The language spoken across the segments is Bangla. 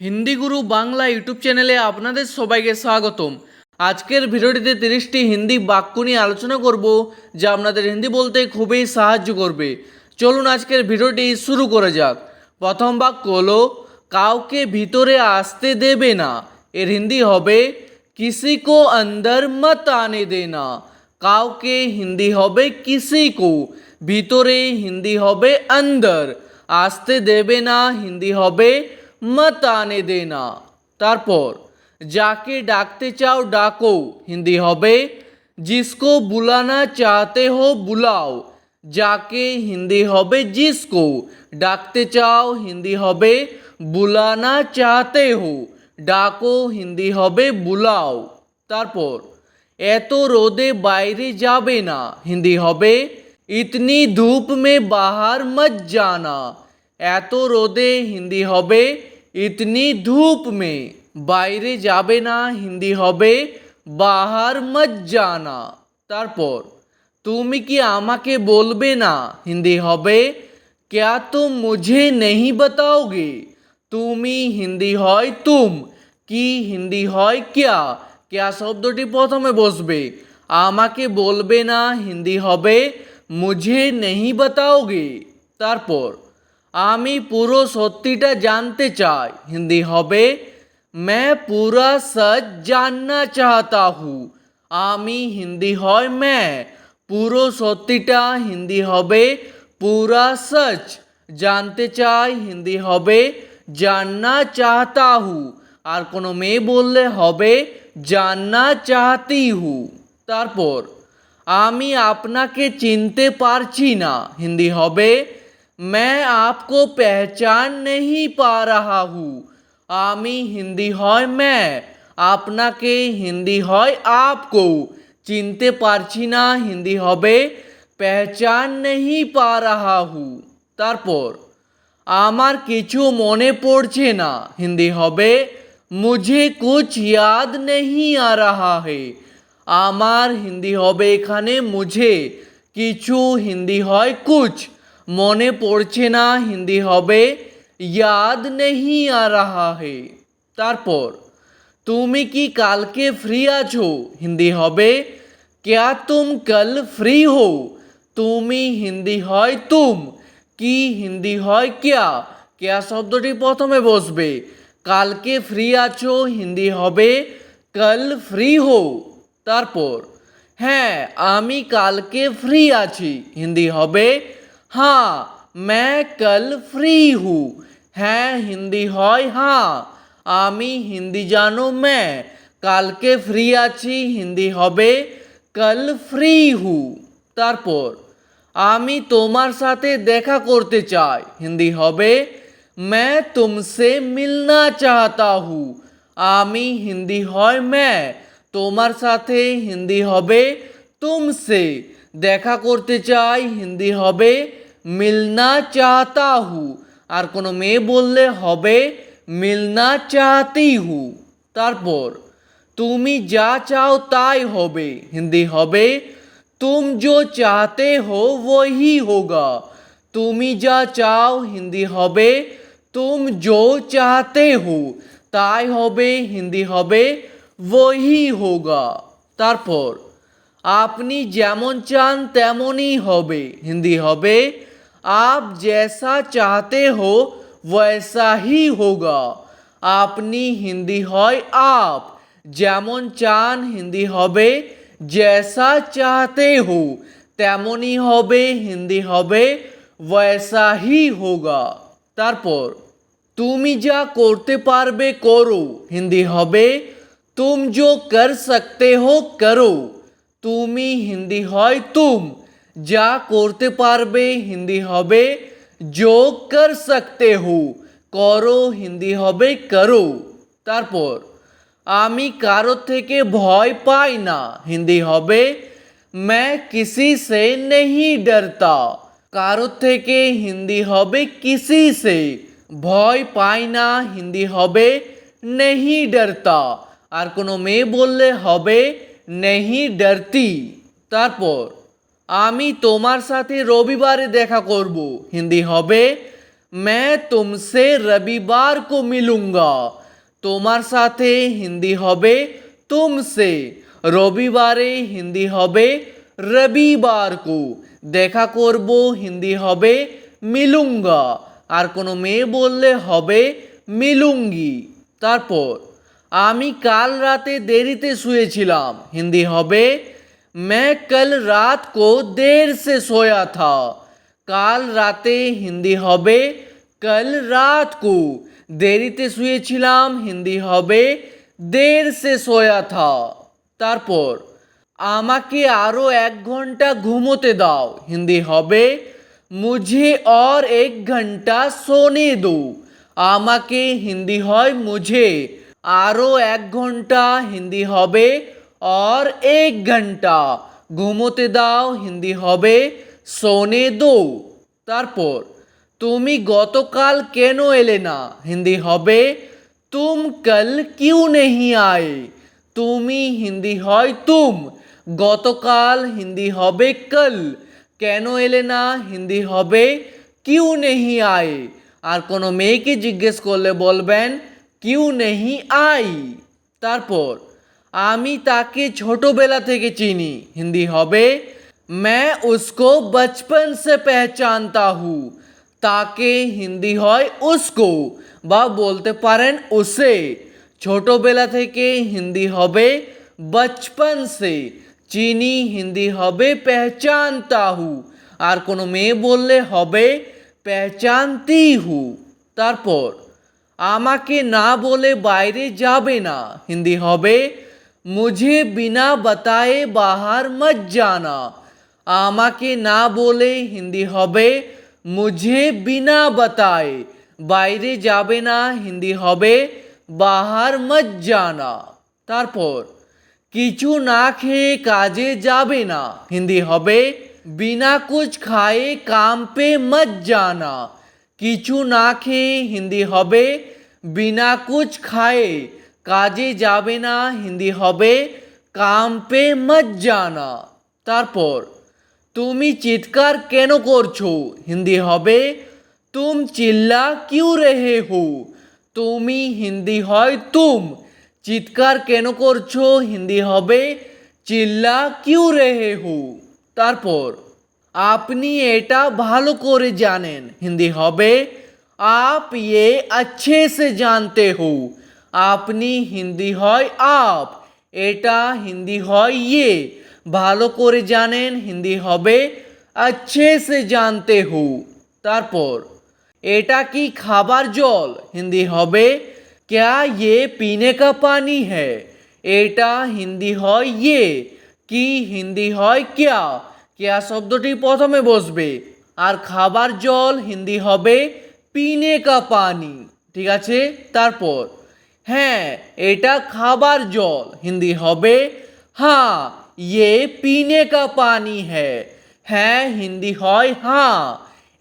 হিন্দি গুরু বাংলা ইউটিউব চ্যানেলে আপনাদের সবাইকে স্বাগতম। আজকের ভিডিওটিতে তিরিশটি হিন্দি বাক্য নিয়ে আলোচনা করব, যা আপনাদের হিন্দি বলতে খুবই সাহায্য করবে। চলুন আজকের ভিডিওটি শুরু করে যাক। প্রথম বাক্য হলো, কাউকে ভিতরে আসতে দেবে না। এর হিন্দি হবে, কিসি কো অন্দর মত আনে দেনা। কাউকে হিন্দি হবে, কিসি কো। ভিতরে হিন্দি হবে অন্দর আসতে দেবে না, হিন্দি হবে মত আনে দেনা তারপর যাকে ডাকতে চাও ডাকো হিন্দি হবে जिसको बुलाना चाहते हो बुलाओ যাকে হিন্দি হবে जिसको ডাকতে চাও হিন্দি হবে বুলানা চাহতে হো ডাকো হিন্দি হবে বুলাও তারপর এত রোদে বাইরে যাবে না হিন্দি হবে ইতনি ধূপ মে বাহার মত জানা এত রোদে হিন্দি হবে, ইতনি ধূপ মে, বাইরে যাবে না হিন্দি হবে, বাহার মত জানা। তারপর, তুমি কি আমাকে বলবে না হিন্দি হবে? ক্যা তুম মুঝে নেই বাতাওগে? তুমি হিন্দি হয় তুম, কি হিন্দি হয় ক্যা? ক্যা শব্দটি প্রথমে বসবে, আমাকে বলবে না হিন্দি হবে, মুঝে নেই বাতাওগে? তারপর আমি পুরো সত্যিটা জানতে চাই হিন্দি হবে मैं पूरा सच जानना चाहता हूँ আমি হিন্দি হয় मैं পুরো সত্যিটা হিন্দি হবে পুরা সচ জানতে চাই হিন্দি হবে জাননা চাহতা হু আর কোনো মেয়ে বললে হবে জাননা চাহতি হু তারপর আমি আপনাকে চিনতে পারছি না হিন্দি হবে मैं आपको पहचान नहीं पा रहा हूँ আমি হিন্দি হয় मैं আপনাকে হিন্দি হয় আপকো চিনতে পারছি না হিন্দি হবে পেহচান নেহি পা রাহা হু তারপর আমার কিছু মনে পড়ছে না হিন্দি হবে মুঝে কুছ ইয়াদ নেহি আ রাহা হে আমার হিন্দি হবে এখানে মুঝে কিছু হিন্দি হয় কুছ মনে পড়ছে না, হিন্দি হবে, ইয়াদ নেহি আ হে। তারপর, তুমি কি কালকে ফ্রি আছো? হিন্দি হবে, ক্যা তুম কাল ফ্রি হো? তুমি হিন্দি হয় তুম। কি হিন্দি হয় ক্যা? ক্যা শব্দটি প্রথমে বসবে। কালকে ফ্রি আছো? হিন্দি হবে, কাল ফ্রি হো। তারপর হ্যাঁ আমি কালকে ফ্রি আছি। হিন্দি হবে হ্যাঁ मैं कल फ्री हूँ হ্যাঁ হিন্দি হয় হ্যাঁ আমি হিন্দি জানো मैं কালকে ফ্রি আছি হিন্দি হবে কাল ফ্রি হু তারপর আমি তোমার সাথে দেখা করতে চাই হিন্দি হবে मैं तुमसे मिलना चाहता हूँ আমি হিন্দি হয় मैं তোমার সাথে হিন্দি হবে তুমসে দেখা করতে চাই, হিন্দি হবে মিলনা চাহতা হু। আর কোনো মেয়ে বললে হবে মিলনা চাহতি হু। তারপর, তুমি যা চাও তাই হবে, হিন্দি হবে, তুম জো চাহতে হো ওই হোগা। তুমি যা চাও, হিন্দি হবে, তুম জো চাহতে হো। তাই হবে, হিন্দি হবে ওই হোগা। তারপর আপনি যেমন চান তেমনই হবে হিন্দি হবে आप जैसा चाहते हो वैसा ही होगा আপনি হিন্দি হয় আপ যেমন চান হিন্দি হবে जैसा चाहते हो তেমনই হবে হিন্দি হবে वैसा ही होगा তারপর তুমি যা করতে পারবে করো হিন্দি হবে तुम जो कर सकते हो करो তুমি হিন্দি হয় তুম যা করতে পারবে হিন্দি হবে जो कर सकते हो করো হিন্দি হবে করো তারপর আমি কারো থেকে ভয় পাই না হিন্দি হবে मैं किसी से नहीं डरता কারো থেকে হিন্দি হবে কিসি সে ভয় পাই না হিন্দি হবে নেহি ডরতা আর কোনো মেয়ে বললে হবে নেহি ডরতি তারপর আমি তোমার সাথে রবিবারে দেখা করব হিন্দি হবে मैं तुमसे रविवार को मिलूंगा তোমার সাথে হিন্দি হবে তুমসে রবিবারে হিন্দি হবে রবিবার কো দেখা করব হিন্দি হবে মিলুঙ্গা আর কোনো মেয়ে বললে হবে মিলুঙ্গি তারপর আমি কাল রাতে দেরিতে শুয়েছিলাম হিন্দি হবে मैं कल रात को देर से सोया था কাল রাতে হিন্দি হবে কাল রাত কো দেরিতে শুয়েছিলাম হিন্দি হবে দের সে সোয়া থা তারপর আমাকে আরও এক ঘন্টা ঘুমোতে দাও হিন্দি হবে মুঝে और এক ঘন্টা সোনে দো আমাকে হিন্দি হয় মুঝে আরও এক ঘণ্টা হিন্দি হবে और এক ঘণ্টা ঘুমোতে দাও, হিন্দি হবে। সোনে দো। তারপর, তুমি গতকাল কেন এলে না? হিন্দি হবে। তুম কল কিউ নেহি আয়ে? তুমি হিন্দি হয় তুম। গতকাল হিন্দি হবে কল। কেন এলে না? হিন্দি হবে। কিউ নেহি আয়ে? আর কোনো মেয়েকে জিজ্ঞেস করলে বলবেন কিউ নেহি আই তারপর আমি তাকে ছোটবেলা থেকে চিনি হিন্দি হবে मैं उसको बचपन से पहचानता हूँ তাকে হিন্দি হয় উসকো বা বলতে পারেন উসে ছোটবেলা থেকে হিন্দি হবে বচপন সে চিনি হিন্দি হবে পেহচানতা হু আর কোনো মেয়ে বললে হবে পেহচানতি হু তারপর আমাকে না বলে বাইরে যাবে না। হিন্দি হবে, মুঝে বিনা বাতায়ে বাহার মত জানা। আমাকে না বলে, হিন্দি হবে, মুঝে বিনা বাতায়ে বাইরে যাবে না। হিন্দি হবে, বাহার মত জানা। তারপর, কিছু না খেয়ে কাজে যাবে না। হিন্দি হবে, বিনা কুছ খায়ে কাম পে মত জানা। কিছু না খেয়ে হিন্দি হবে বিনা কুছ খায়ে, কাজে যাবে না, হিন্দি হবে, কাম পে মত জানা। তারপর, তুমি চিৎকার কেন করছ, হিন্দি হবে, তুম চিল্লা কিউ রেহে হো? তুমি হিন্দি হয় তুম, চিৎকার কেন করছ, হিন্দি হবে, চিল্লা কিউ রেহে হো? তারপর, আপনি এটা ভালো করে জানেন, হিন্দি হবে আপ ইয়ে अच्छे से जानते हो আপনি হিন্দি হয় আপ এটা হিন্দি হয় ইয়ে ভালো করে জানেন হিন্দি হবে अच्छे से जानते हो তারপর এটা কি খাবার জল হিন্দি হবে क्या ये पीने का पानी है এটা হিন্দি হয় ইয়ে কি হিন্দি হয় ক্যা ক্যা শব্দটি প্রথমে বসবে আর খাবার জল হিন্দি হবে পিনে কা পানি ঠিক আছে তারপর হ্যাঁ এটা খাবার জল হিন্দি হবে হ্যাঁ ইয়ে পিনে কা পানি হ্যাঁ হ্যাঁ হিন্দি হয় হ্যাঁ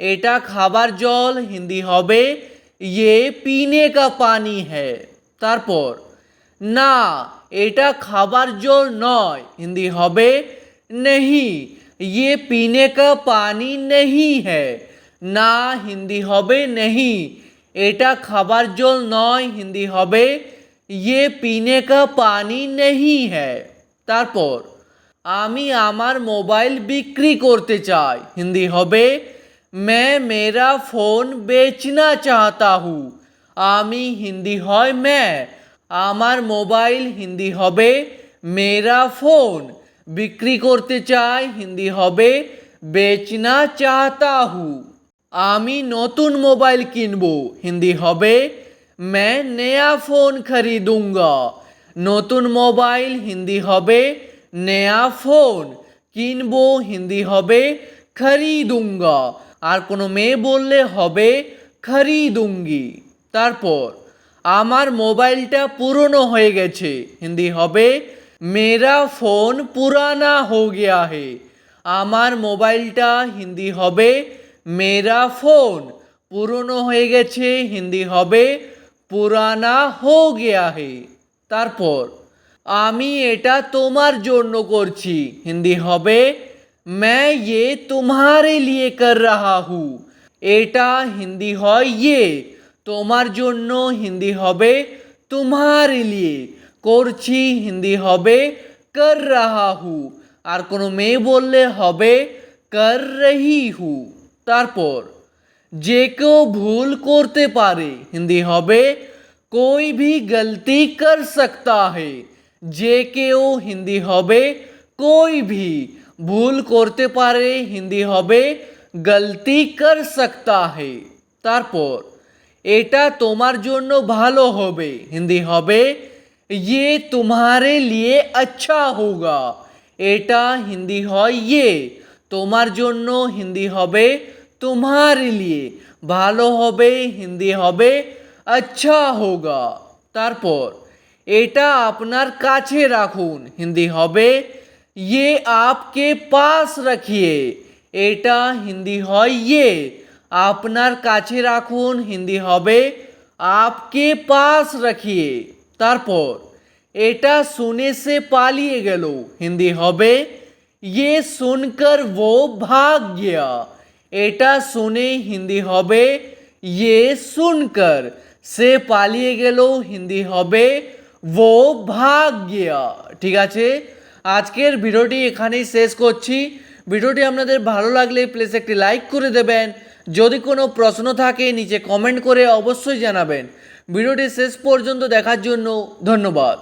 এটা খাবার জল হিন্দি হবে ইয়ে পিনে কা পানি হ্যাঁ তারপর না এটা খাবার জল নয় হিন্দি হবে नहीं ये पीने का पानी नहीं है না হিন্দি হবে नहीं এটা খাবার জল নয় হিন্দি হবে ये पीने का पानी नहीं है তারপর আমি আমার মোবাইল বিক্রি করতে চাই হিন্দি হবে मैं मेरा फ़ोन बेचना चाहता हूँ আমি হিন্দি হয় मैं আমার মোবাইল হিন্দি হবে মেরা ফোন বিক্রি করতে চাই হিন্দি হবে বেচনা চাহতা হু আমি নতুন মোবাইল কিনবো হিন্দি হবে मैं नया फ़ोन खरीदूंगा নতুন মোবাইল হিন্দি হবে নয়া ফোন কিনবো হিন্দি হবে খরিদুঙ্গা আর কোনো মেয়ে বললে হবে খরিদুঙ্গি তারপর আমার মোবাইলটা পুরনো হয়ে গেছে হিন্দি হবে মেরা ফোন পুরানা হো গিয়া হে আমার মোবাইলটা হিন্দি হবে মেরা ফোন পুরনো হয়ে গেছে হিন্দি হবে পুরানা হো গিয়া হে তারপর আমি এটা তোমার জন্য করছি হিন্দি হবে मैं ये तुम्हारे लिए कर रहा हूँ এটা হিন্দি হয় ইয়ে তোমার জন্য হিন্দি হবে তোমারে লিয়ে করছি হিন্দি হবে কর রাহা হু আর কোনো মেয়ে বললে হবে কর রহি হু তারপর যে কেউ ভুল করতে পারে হিন্দি হবে कोई भी गलती कर सकता है যে কেউ হিন্দি হবে कोई भी ভুল করতে পারে হিন্দি হবে গলতি কর सकता है তারপর এটা তোমার জন্য ভালো হবে হিন্দি হবে ये तुम्हारे लिए अच्छा होगा এটা হিন্দি হয় ইয়ে তোমার জন্য হিন্দি হবে তোমারে লিয়ে ভালো হবে হিন্দি হবে আচ্ছা হোগা তারপর এটা আপনার কাছে রাখুন হিন্দি হবে ইয়ে আপকে পাস রাখিয়ে এটা হিন্দি হয় ইয়ে আপনার কাছে রাখুন হিন্দি হবে আপকে পাস রাখিয়ে তারপর এটা শুনে সে পালিয়ে গেল হিন্দি হবে ये सुनकर वो भाग गया এটা শুনেই হিন্দি হবে ইয়ে শুনকর, সে পালিয়ে গেল হিন্দি হবে, ও ভাগ্য। ঠিক আছে? আজকের ভিডিওটি এখানেই শেষ করছি। ভিডিওটি আপনাদের ভালো লাগলে প্লিজ একটি লাইক করে দেবেন। যদি কোনো প্রশ্ন থাকে, নিচে কমেন্ট করে অবশ্যই জানাবেন। ভিডিওটি শেষ পর্যন্ত দেখার জন্য ধন্যবাদ।